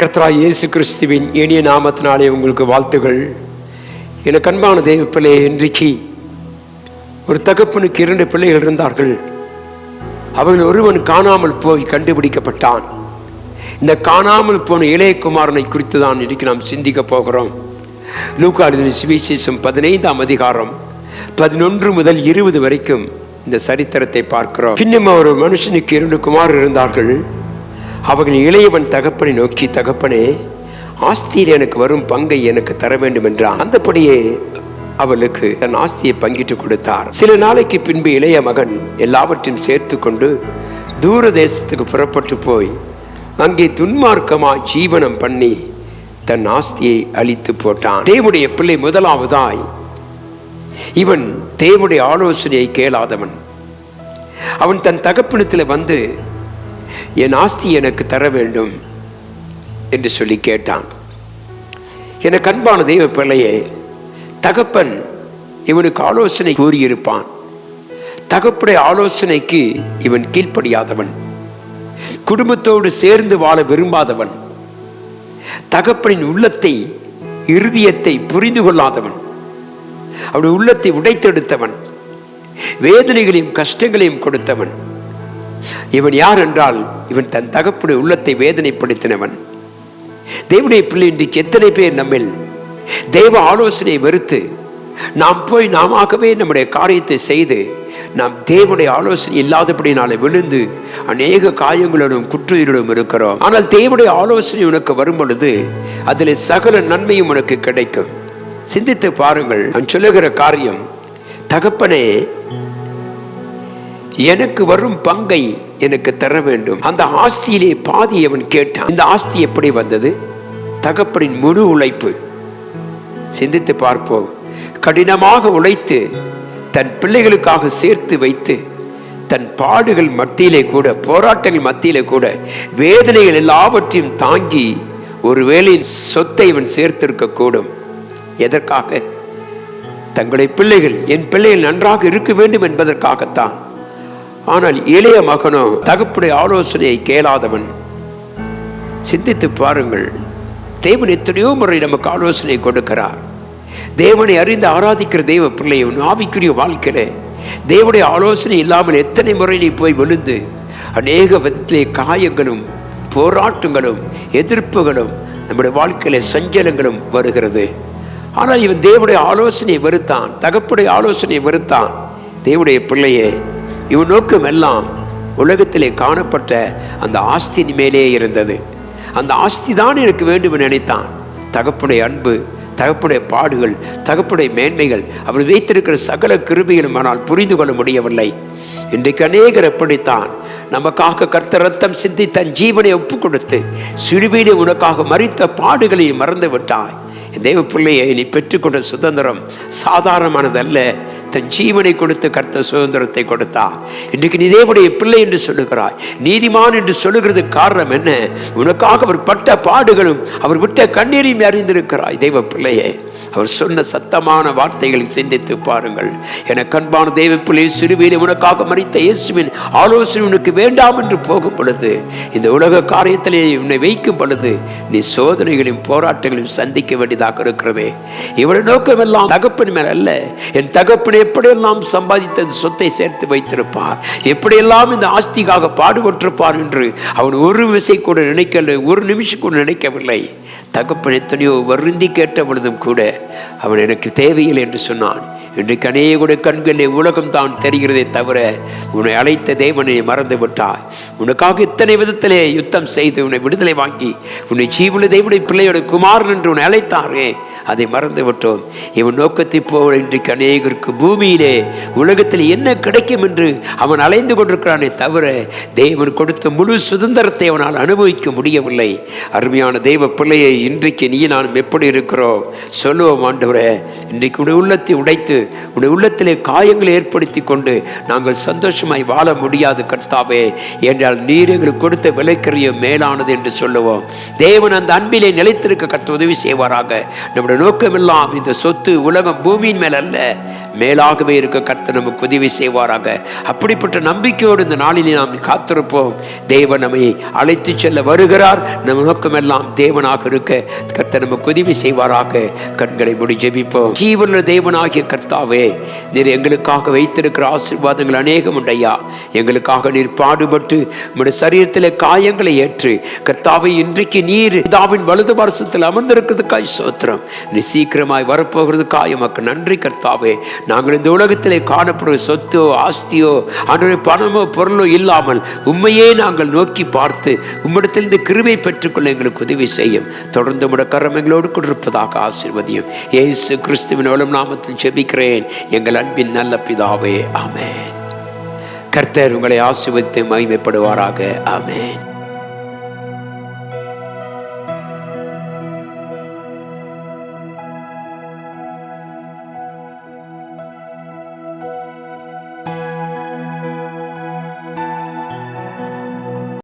கர்த்தரா இயேசு கிறிஸ்துவின் இனிய நாமத்தினாலே உங்களுக்கு வாழ்த்துகள். எனக்கு அன்பான தெய்வப்பிள்ளை இன்றைக்கு ஒரு தகப்பனுக்கு இரண்டு பிள்ளைகள் இருந்தார்கள். அவர்கள் ஒருவன் காணாமல் போய் கண்டுபிடிக்கப்பட்டான். இந்த காணாமல் போன இளையகுமாரனை குறித்து தான் இன்றைக்கு நாம் சிந்திக்க போகிறோம். லூக்காலின் சுவிசேஷம் பதினைந்தாம் அதிகாரம் பதினொன்று முதல் இருபது வரைக்கும் இந்த சரித்திரத்தை பார்க்கிறோம். பின்னும் ஒரு மனுஷனுக்கு இரண்டு குமார் இருந்தார்கள். அவர்கள் இளையவன் தகப்பனை நோக்கி தகப்பனே ஆஸ்தியில் எனக்கு வரும் பங்கை எனக்கு தர வேண்டும் என்றான் அந்தபடியே அவளுக்கு தன் ஆஸ்தியை பங்கிட்டு கொடுத்தார். சில நாளைக்கு பின்பு இளைய மகன் எல்லாவற்றையும் சேர்த்து கொண்டு தூர தேசத்துக்கு புறப்பட்டு போய் அங்கே துன்மார்க்கமாக ஜீவனம் பண்ணி தன் ஆஸ்தியை அழித்து போட்டான். தேவனுடைய பிள்ளை முதலாவதாய் இவன் தேவனுடைய ஆலோசனையை கேளாதவன். அவன் தன் தகப்பினத்தில் வந்து என் ஆஸ்தி எனக்கு தர வேண்டும் என்று சொல்லி கேட்டான். எனக்கு அன்பான தெய்வ பிள்ளையே தகப்பன் இவனுக்கு ஆலோசனை கூறியிருப்பான். தகப்புடைய ஆலோசனைக்கு இவன் கீழ்ப்படியாதவன். குடும்பத்தோடு சேர்ந்து வாழ விரும்பாதவன். தகப்பனின் உள்ளத்தை இருதயத்தை புரிந்து கொள்ளாதவன். அவனுடைய உள்ளத்தை உடைத்தெடுத்தவன். வேதனைகளையும் கஷ்டங்களையும் கொடுத்தவன். இவன் யார் என்றால் இவன் தன் தகப்புடைய உள்ளத்தை வேதனைப்படுத்தினவன். தேவனுடைய பிள்ளை இன்றைக்கு எத்தனை பேர் நம்மில்? தெய்வ ஆலோசனை வெறுத்து நாம் போய் நாமவே நம்முடைய காரியத்தை செய்து நாம் தேவனுடைய ஆலோசனை இல்லாதபடினால விழுந்து அநேக காயங்களுடன் குற்றுயிரிடம் இருக்கிறோம். ஆனால் தேவனுடைய ஆலோசனை உனக்கு வரும் பொழுது அதில் சகல நன்மையும் உனக்கு கிடைக்கும். சிந்தித்து பாருங்கள் நான் சொல்லுகிற காரியம் தகப்பனே எனக்கு வரும் பங்கை எனக்கு தர வேண்டும். அந்த ஆஸ்தியிலே பாதி அவன் கேட்டான். இந்த ஆஸ்தி எப்படி வந்தது? தகப்பனின் முழு உழைப்பு. சிந்தித்து பார்ப்போம். கடினமாக உழைத்து தன் பிள்ளைகளுக்காக சேர்த்து வைத்து தன் பாடுகள் மத்தியிலே கூட போராட்டங்கள் மத்தியிலே கூட வேதனைகள் எல்லாவற்றையும் தாங்கி ஒருவேளை சொத்தை இவன் சேர்த்திருக்க கூடும். எதற்காக? தங்களுடைய பிள்ளைகள் என் பிள்ளைகள் நன்றாக இருக்க வேண்டும் என்பதற்காகத்தான். ஆனால் இளைய மகனோ தகப்புடைய ஆலோசனையை கேளாதவன். சிந்தித்து பாருங்கள். தேவன் எத்தனையோ முறை நமக்கு ஆலோசனை கொடுக்கிறார். தேவனை அறிந்து ஆராதிக்கிற தெய்வ பிள்ளை உன் ஆவிக்குரிய வாழ்க்கையில. தேவனுடைய ஆலோசனை இல்லாமல் எத்தனை முறை நீ போய் விழுந்து அநேக விதத்திலே காயங்களும் போராட்டங்களும் எதிர்ப்புகளும் நம்முடைய வாழ்க்கையில சஞ்சலங்களும் வருகிறது. ஆனால் இவன் தேவனுடைய ஆலோசனையை வெறுத்தான் தகப்புடைய ஆலோசனையை வெறுத்தான். தேவனுடைய பிள்ளையே இவன் நோக்கம் எல்லாம் உலகத்திலே காணப்பட்ட அந்த ஆஸ்தியின் மேலே இருந்தது. அந்த ஆஸ்தி தான் எனக்கு வேண்டும் நினைத்தான். தகப்புடைய அன்பு தகப்புடைய பாடுகள் தகப்புடைய மேன்மைகள் அவர் வைத்திருக்கிற சகல கிருபிகளும் ஆனால் புரிந்து கொள்ள முடியவில்லை. இன்றைக்கு அநேகர் எப்படித்தான் நமக்காக கர்த்த ரத்தம் சிந்தி தன் ஜீவனை ஒப்பு கொடுத்து சிறுவிலே உனக்காக மறித்த பாடுகளை மறந்து விட்டாய் தேவ பிள்ளையை நீ பெற்றுக்கொண்ட சுதந்திரம் சாதாரணமானதல்ல. கொடுத்த ஜீவனை கொடுத்து கர்த்த சுதந்திரத்தை கொடுத்தா. இன்றைக்கு நீ தேவனுடைய பிள்ளை என்று சொல்லுகிறாய். நீதிமான் என்று சொல்லுகிறது காரணம் என்ன? உனக்காக அவர் பட்ட பாடுகளும் அவர் விட்ட கண்ணீரையும் அறிந்திருக்கிறாய். தெய்வ பிள்ளையே அவர் சொன்ன சத்தமான வார்த்தைகளை சிந்தித்து பாருங்கள். என கண்பான தெய்வ பிள்ளையை சிறுவியில் உனக்காக மறித்த இயேசுவின் ஆலோசனை உனக்கு வேண்டாம் என்று போகும் பொழுது இந்த உலக காரியத்திலே உன்னை வைக்கும் பொழுது நீ சோதனைகளையும் போராட்டங்களையும் சந்திக்க வேண்டியதாக இருக்கிறது. இவருடைய நோக்கமெல்லாம் தகப்பன் மேல் அல்ல. என் தகப்பனே எப்படியெல்லாம் சம்பாதித்த இந்த சொத்தை சேர்த்து வைத்திருப்பார்? எப்படியெல்லாம் இந்த ஆஸ்திக்காக பாடுபட்டிருப்பார் என்று அவன் ஒரு விசை கூட நினைக்கல ஒரு நிமிஷம் கூட நினைக்கவில்லை. தகப்பன் எத்தனையோ வருந்தி கேட்ட பொழுதும் கூட அவன் எனக்கு தேவையில்லை என்று சொன்னான். இன்றைக்கு அநேகுடைய கண்களில் உலகம் தான் தெரிகிறதே தவிர உன்னை அழைத்த தேவனை மறந்து விட்டாய் உனக்காக இத்தனை விதத்திலே யுத்தம் செய்து உன்னை விடுதலை வாங்கி உன்னை ஜீவன தேவனுடைய பிள்ளையோட குமாரன் என்று உன்னை அழைத்தாரே. அதை மறந்து விட்டோம் இவன் நோக்கத்தை போல இன்றைக்கு அநேகருக்கு பூமியிலே உலகத்தில் என்ன கிடைக்கும் என்று அவன் அலைந்து கொண்டிருக்கிறானே தவிர தேவன் கொடுத்த முழு சுதந்திரத்தை அவனால் அனுபவிக்க முடியவில்லை. அருமையான தெய்வ பிள்ளையை இன்றைக்கு நீ நான் எப்படி இருக்கிறோம்? சொல்லுவோம் ஆண்டவரே இன்றைக்கு உடைய உள்ளத்தை உடைத்து உடைய உள்ளத்திலே காயங்களை ஏற்படுத்தி கொண்டு நாங்கள் சந்தோஷமாய் வாழ முடியாது கர்த்தாவே. என்றால் நீர் எங்களுக்கு கொடுத்த விலைக்கறிய மேலானது என்று சொல்லுவோம். தேவன் அந்த அன்பிலே நிலைத்திருக்க கர்த்த உதவி செய்வாராக. நம்முடைய நோக்கமெல்லாம் இந்த சொத்து உலகம் பூமியின் மேல் அல்ல மேலாகவே இருக்க கர்த்தர் நமக்கு உதவி செய்வாராக. அப்படிப்பட்ட நம்பிக்கையோடு இந்த நாளிலே நாம் காத்திருப்போம். தேவன் நம்மை அழைத்து செல்ல வருகிறார். நம் நோக்கமெல்லாம் தேவனாக இருக்க கர்த்தர் நமக்கு உதவி செய்வாராக. கண்களை முடி ஜெபிப்போம். ஜீவன தேவனாகிய கர்த்தாவே நீர் எங்களுக்காக வைத்திருக்கிற ஆசீர்வாதங்கள் அநேகம் உண்டையா எங்களுக்காக நீர் பாடுபட்டு நம்முடைய சரீரத்திலே காயங்களை ஏற்று கர்த்தாவை இன்றைக்கு நீர் பிதாவின் வலது வருஷத்தில் அமர்ந்திருக்கிறதுக்காய் சோத்திரம் நீ சீக்கிரமாய் வரப்போகிறதுக்காய் உமக்கு நன்றி கர்த்தாவே. நாங்கள் இந்த உலகத்திலே காணப்படும் சொத்தோ ஆஸ்தியோ அன்றைய பணமோ பொருளோ இல்லாமல் உண்மையே நாங்கள் நோக்கி பார்த்து உம்மிடத்திலிருந்து இந்த பெற்றுக்கொள்ள எங்களுக்கு உதவி செய்யும். தொடர்ந்து உம்முடைய கரம் எங்களோடு கொண்டிருப்பதாக ஆசீர்வதியும். இயேசு கிறிஸ்துவின் வளம் நாமத்தில் செபிக்கிறேன் எங்கள் அன்பின் நல்ல பிதாவே ஆமென். கர்த்தர் உங்களை ஆசிர்வதித்து மகிமைப்படுவாராக ஆமேன்.